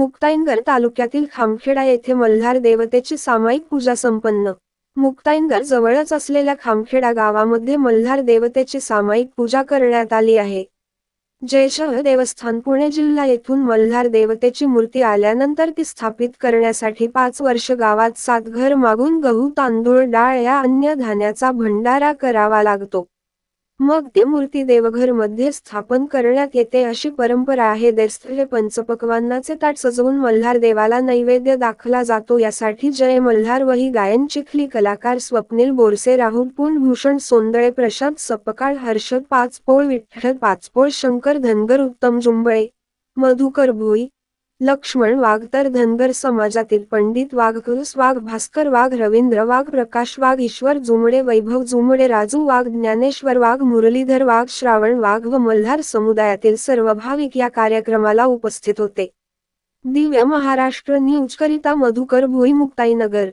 मुक्ताईनगर तालुक्यातील खामखेडा येथे मल्हार देवतेची सामायिक पूजा संपन्न. मुक्ताईनगर जवळच असलेल्या खामखेडा गावामध्ये मल्हार देवतेची सामायिक पूजा करण्यात आली आहे. जयशह देवस्थान पुणे जिल्हा येथून मल्हार देवतेची मूर्ती आल्यानंतर ती स्थापित करण्यासाठी पाच वर्ष गावात सात घर मागून गहू तांदूळ डाळ या अन्य धान्याचा भंडारा करावा लागतो. मग ते मूर्ती देवघरमध्ये स्थापन करण्यात येते अशी परंपरा आहे. देवस्थळे पंचपक्वान्नाचे ताट सजवून मल्हार देवाला नैवेद्य दाखला जातो. यासाठी जय मल्हार वही गायन चिखली कलाकार स्वप्नील बोरसे राहुल पूर्ण भूषण सोंदळे प्रशांत सपकाळ हर्षद पाचपोळ विठ्ठल पाचपोळ शंकर धनगर उत्तम जुंबळे मधुकर भोई लक्ष्मण वाघ तर धनगर समाजातील पंडित वाघ कुरुस वाघ भास्कर वाघ रवींद्र वाघ प्रकाश वाघ ईश्वर जुमडे वैभव जुमडे राजू वाघ ज्ञानेश्वर वाघ मुरलीधर वाघ श्रावण वाघ व मल्हार समुदायातील सर्व भाविक या कार्यक्रमाला उपस्थित होते. दिव्य महाराष्ट्र न्यूज करिता मधुकर भुईमुक्ताईनगर.